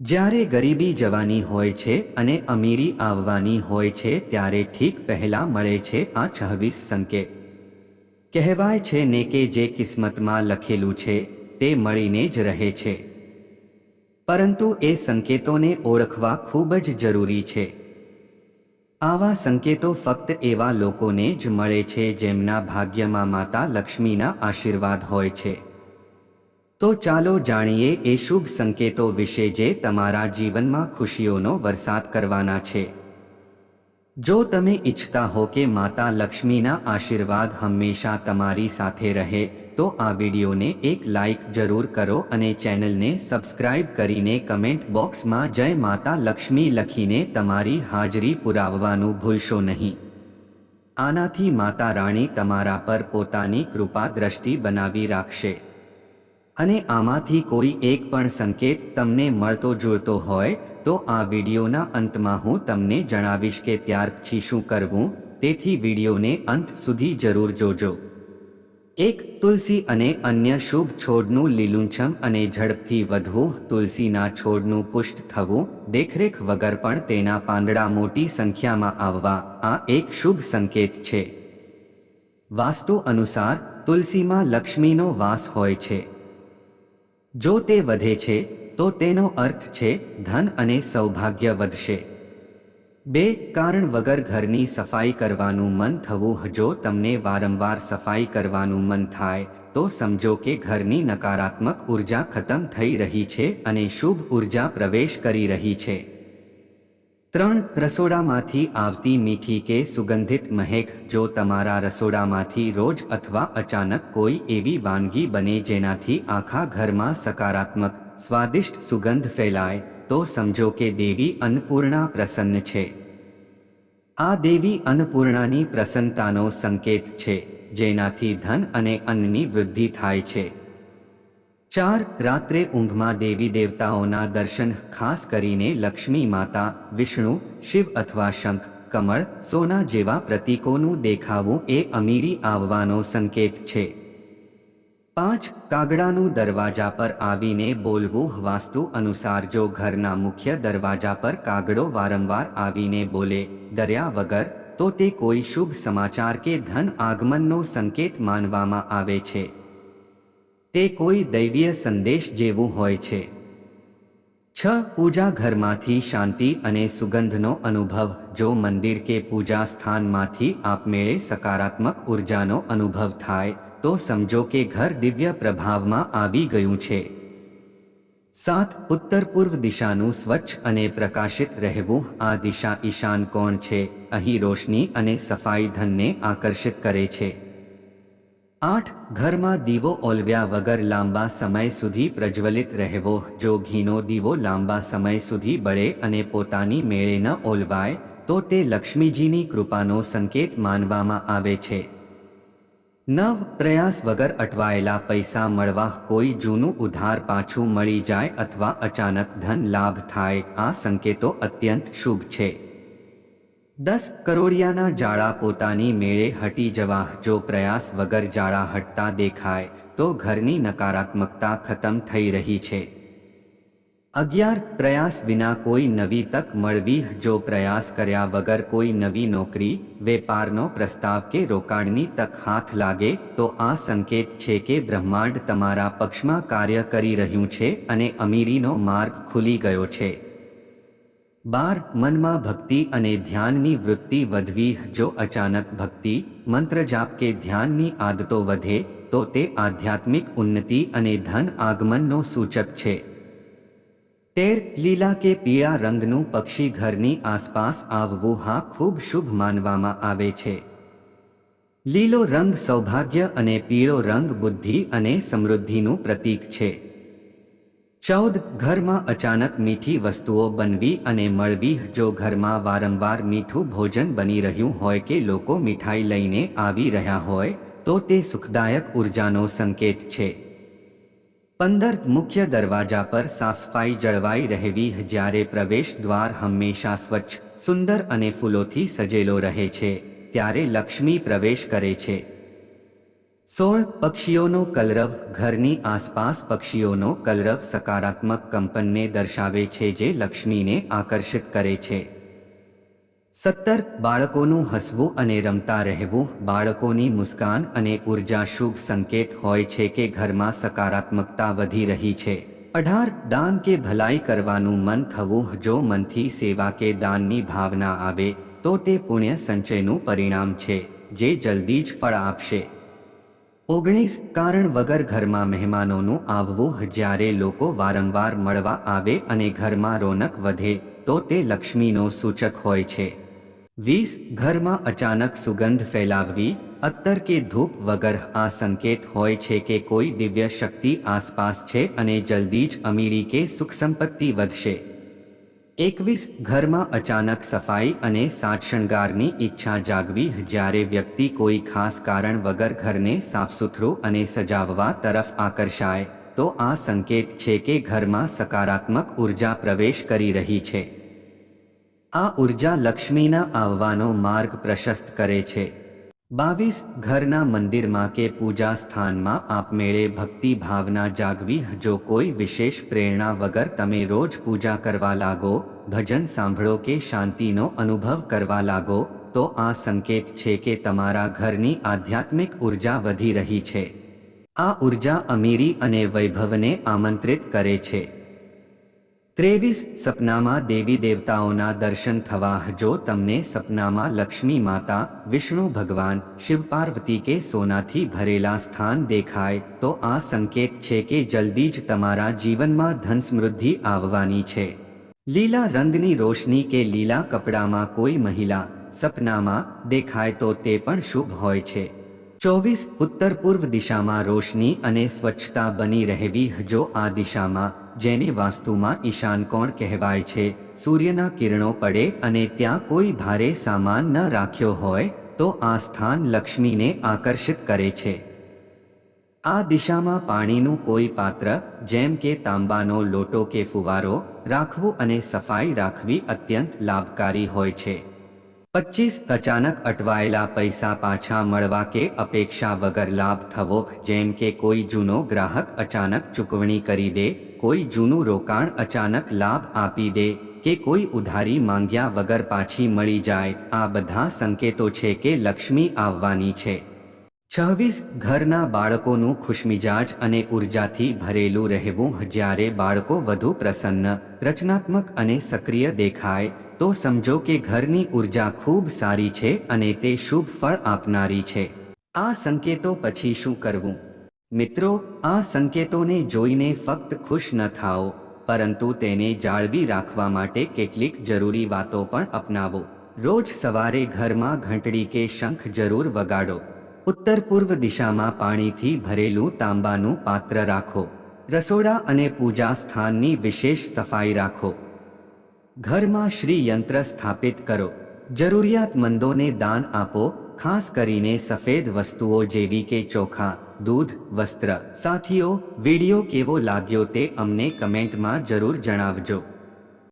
જ્યારે ગરીબી જવાની હોય છે અને અમીરી આવવાની હોય છે ત્યારે ઠીક પહેલા મળે છે આ છવ્વીસ સંકેત. કહેવાય છે ને કે જે કિસ્મતમાં લખેલું છે, તે મળીને જ રહે છે. પરંતુ એ સંકેતોને ઓળખવા ખૂબ જ જરૂરી છે. આવા સંકેતો ફક્ત એવા લોકોને જ મળે છે જેમના ભાગ્યમાં માતા લક્ષ્મીના આશીર્વાદ હોય છે. તો ચાલો જાણીએ એ શુભ સંકેતો વિશે જે તમારા જીવનમાં ખુશીઓનો વરસાદ કરવાના છે. જો તમે ઈચ્છતા હો કે માતા લક્ષ્મીના આશીર્વાદ હંમેશા તમારી સાથે રહે, તો આ વિડીયોને એક લાઈક જરૂર કરો અને ચેનલને સબસ્ક્રાઇબ કરીને કમેન્ટ બોક્સમાં જય માતા લક્ષ્મી લખીને તમારી હાજરી પુરાવવાનું ભૂલશો નહીં. આનાથી માતા રાણી તમારા પર પોતાની કૃપા દ્રષ્ટિ બનાવી રાખશે. અને આમાંથી કોઈ એક પણ સંકેત તમને મળતો જોડતો હોય, તો આ વિડીયોના અંતમાં હું તમને જણાવીશ કે ત્યાર પછી શું કરવું, તેથી વિડીયોને અંત સુધી જરૂર જોજો. એક, તુલસી અને અન્ય શુભ છોડનું લીલુંછમ અને ઝડપથી વધવું, તુલસીના છોડનું પુષ્ટ થવું, દેખરેખ વગર પણ તેના પાંદડા મોટી સંખ્યામાં આવવા, આ એક શુભ સંકેત છે. વાસ્તુ અનુસાર, તુલસીમાં લક્ષ્મીનો વાસ હોય છે. જો તે વધે છે, તો તેનો અર્થ છે, ધન અને સૌભાગ્ય વધશે. બે, કારણ વગર ઘરની સફાઈ કરવાનું મન થવું, જો તમને વારંવાર સફાઈ કરવાનું મન થાય, તો સમજો કે ઘરની નકારાત્મક ઊર્જા ખતમ થઈ રહી છે અને શુભ ઊર્જા પ્રવેશ કરી રહી છે. ત્રણ રસોડામાંથી આવતી મીઠી કે સુગંધિત મહેક જો તમારા રસોડામાંથી રોજ અથવા અચાનક કોઈ એવી વાનગી બને જેનાથી આખા ઘરમાં સકારાત્મક, સ્વાદિષ્ટ સુગંધ ફેલાય, તો સમજો કે દેવી અન્નપૂર્ણા પ્રસન્ન છે. આ દેવી અન્નપૂર્ણાની પ્રસન્નતાનો સંકેત છે, જેનાથી ધન અને અન્નની વૃદ્ધિ થાય છે. ચાર રાત્રે ઊંઘમાં દેવી દેવતાઓના દર્શન ખાસ કરીને લક્ષ્મી માતા, વિષ્ણુ, શિવ અથવા શંખ, કમળ, સોના જેવા પ્રતીકોનું દેખાવું એ અમીરી આવવાનો સંકેત છે. પાંચ કાગડાનું દરવાજા પર આવીને બોલવું વાસ્તુ અનુસાર જો ઘરના મુખ્ય દરવાજા પર કાગડો વારંવાર આવીને બોલે દર્યા વગર, તો તે કોઈ શુભ સમાચાર કે ધન આગમનનો સંકેત માનવામાં આવે છે. તે કોઈ દૈવીય સંદેશ જેવું હોય છે. છ પૂજા ઘરમાંથી શાંતિ અને સુગંધનો અનુભવ, જો મંદિર કે પૂજા સ્થાનમાંથી આપમેળે સકારાત્મક ઉર્જાનો અનુભવ થાય, તો સમજો કે ઘર દિવ્ય પ્રભાવમાં આવી ગયું છે. સાત ઉત્તર પૂર્વ દિશાનું સ્વચ્છ અને પ્રકાશિત રહેવું, આ દિશા ઈશાન કોણ છે, અહીં રોશની અને સફાઈ ધનને આકર્ષિત કરે છે. આઠ ઘરમાં દીવો ઓલવ્યા વગર લાંબા સમય સુધી પ્રજ્વલિત રહેવો, જો ઘીનો દીવો લાંબા સમય સુધી બળે અને પોતાની મેળે ન ઓલવાય, તો તે લક્ષ્મીજીની કૃપાનો સંકેત માનવામાં આવે છે. નવ પ્રયાસ વગર અટવાયેલા પૈસા મળવા કોઈ જૂનું ઉધાર પાછું મળી જાય અથવા અચાનક ધન લાભ થાય, આ સંકેતો અત્યંત શુભ છે. દસ કરોડિયાના જાળા પોતાની મેળે હટી જવા, જો પ્રયાસ વગર જાળા હટતા દેખાય, તો ઘરની નકારાત્મકતા ખતમ થઈ રહી છે. અગિયાર પ્રયાસ વિના કોઈ નવી તક મળવી, જો પ્રયાસ કર્યા વગર કોઈ નવી નોકરી, વેપારનો પ્રસ્તાવ કે રોકાણની તક હાથ લાગે, તો આ સંકેત છે કે બ્રહ્માંડ તમારા પક્ષમાં કાર્ય કરી રહ્યું છે અને અમીરીનો માર્ગ ખુલી ગયો છે. બાર, મનમાં ભક્તિ અને ધ્યાનની વૃત્તિ વધવી, જો અચાનક ભક્તિ, મંત્ર જાપ કે ધ્યાનની આદતો વધે, તો તે આધ્યાત્મિક ઉન્નતિ અને ધન આગમનનો સૂચક છે. તેર, લીલા કે પીળા રંગનું પક્ષી ઘરની આસપાસ આવવું હા ખૂબ શુભ માનવામાં આવે છે. લીલો રંગ સૌભાગ્ય અને પીળો રંગ બુદ્ધિ અને સમૃદ્ધિનું પ્રતીક છે. ચૌદ ઘરમાં અચાનક મીઠી વસ્તુઓ બનવી અને મળવી જો ઘરમાં વારંવાર મીઠું ભોજન બની રહ્યું હોય કે લોકો મીઠાઈ લઈને આવી રહ્યા હોય, તો તે સુખદાયક ઉર્જાનો સંકેત છે. પંદર મુખ્ય દરવાજા પર સાફસફાઈ જળવાઈ રહેવી જ્યારે પ્રવેશ દ્વાર હંમેશા સ્વચ્છ, સુંદર અને ફૂલોથી સજેલો રહે છે, ત્યારે લક્ષ્મી પ્રવેશ કરે છે. સોળ પક્ષીઓનો કલરવ ઘરની આસપાસ પક્ષીઓનો કલરવ સકારાત્મક કંપનને દર્શાવે છે જે લક્ષ્મીને આકર્ષિત કરે છે. સત્તર બાળકોનું હસવું અને રમતા રહેવું બાળકોની મુસ્કાન અને ઊર્જા શુભ સંકેત હોય છે કે ઘરમાં સકારાત્મકતા વધી રહી છે. અઢાર દાન કે ભલાઈ કરવાનું મન થવું જો મનથી સેવા કે દાનની ભાવના આવે, તો તે પુણ્ય સંચયનું પરિણામ છે, જે જલ્દી જ ફળ આપશે. ઓગણીસ કારણ વગર ઘરમાં મહેમાનોનું આવવું જ્યારે લોકો વારંવાર મળવા આવે અને ઘરમાં રોનક વધે, તો તે લક્ષ્મીનો સૂચક હોય છે. વીસ ઘરમાં અચાનક સુગંધ ફેલાવવી, અત્તર કે ધૂપ વગર આ સંકેત હોય છે કે કોઈ દિવ્ય શક્તિ આસપાસ છે અને જલ્દી જ અમીરી કે સુખ સંપત્તિ વધશે. એકવીસ ઘરમાં અચાનક સફાઈ અને સાજશણગારની ઈચ્છા જાગવી જ્યારે વ્યક્તિ કોઈ ખાસ કારણ વગર ઘરને સાફસુથરું અને સજાવવા તરફ આકર્ષાય, તો આ સંકેત છે કે ઘરમાં સકારાત્મક ઊર્જા પ્રવેશ કરી રહી છે. આ ઊર્જા લક્ષ્મીના આવવાનો માર્ગ પ્રશસ્ત કરે છે. બાવીસ ઘરના મંદિરમાં કે પૂજા સ્થાનમાં આપમેળે ભક્તિ ભાવના જાગવી જો કોઈ વિશેષ પ્રેરણા વગર તમે રોજ પૂજા કરવા લાગો, ભજન સાંભળો કે શાંતિનો અનુભવ કરવા લાગો, તો આ સંકેત છે કે તમારા ઘરની આધ્યાત્મિક ઊર્જા વધી રહી છે. આ ઊર્જા અમીરી અને વૈભવને આમંત્રિત કરે છે. ત્રેવીસ સપનામાં દેવી દેવતાઓના દર્શન થવા જો તમને સપનામાં લક્ષ્મી માતા, વિષ્ણુ ભગવાન, શિવ પાર્વતી કે સોનાથી ભરેલા સ્થાન દેખાય, તો આ સંકેત છે કે જલ્દી જ તમારા જીવનમાં ધન સમૃદ્ધિ આવવાની છે. લીલા રંગની રોશની કે લીલા કપડામાં કોઈ મહિલા સપનામાં દેખાય તો તે પણ શુભ હોય છે. ચોવીસ ઉત્તર પૂર્વ દિશામાં રોશની અને સ્વચ્છતા બની રહેવી જો આ દિશામાં જેને વાસ્તુમાં ઈશાન કોણ કહેવાય છે? સૂર્યના કિરણો પડે અને ત્યાં કોઈ ભારે સામાન ન રાખ્યો હોય, તો આ સ્થાન લક્ષ્મીને આકર્ષિત કરે છે. આ દિશામાં પાણીનું કોઈ પાત્ર, જેમ કે તાંબાનો લોટો કે ફુવારો, રાખવો અને સફાઈ રાખવી અત્યંત લાભકારી હોય છે. પચીસ અચાનક અટવાયેલા પૈસા પાછા મળવા કે અપેક્ષા વગર લાભ થવો, જેમ કે કોઈ જૂનો ગ્રાહક અચાનક ચૂકવણી કરી દે, કોઈ જૂનું રોકાણ અચાનક લાભ આપી દે, કે કોઈ ઉધારી માંગ્યા વગર પાછી મળી જાય, આ બધા સંકેતો છે કે લક્ષ્મી આવવાની છે. છવ્વીસ ઘરના બાળકોનું ખુશમિજાજ અને ઉર્જાથી ભરેલું રહેવું જ્યારે બાળકો વધુ પ્રસન્ન, રચનાત્મક અને સક્રિય દેખાય તો સમજો કે ઘરની ઊર્જા ખૂબ સારી છે અને તે શુભ ફળ આપનારી છે. આ સંકેતો પછી શું કરવું? મિત્રો, આ સંકેતોને જોઈને ફક્ત ખુશ ન થાઓ, પરંતુ તેને જાળવી રાખવા માટે કેટલીક જરૂરી વાતો પણ અપનાવો. રોજ સવારે ઘરમાં ઘંટડી કે શંખ જરૂર વગાડો. ઉત્તર પૂર્વ દિશામાં પાણીથી ભરેલું તાંબાનું પાત્ર રાખો. રસોડા અને પૂજા સ્થાનની વિશેષ સફાઈ રાખો. ઘરમાં શ્રી યંત્ર સ્થાપિત કરો. જરૂરિયાતમંદોને દાન આપો, ખાસ કરીને સફેદ વસ્તુઓ જેવી કે ચોખા, દૂધ, વસ્ત્ર. સાથીઓ, વીડિયો કેવો લાગ્યો તે અમને કમેન્ટમાં જરૂર જણાવજો.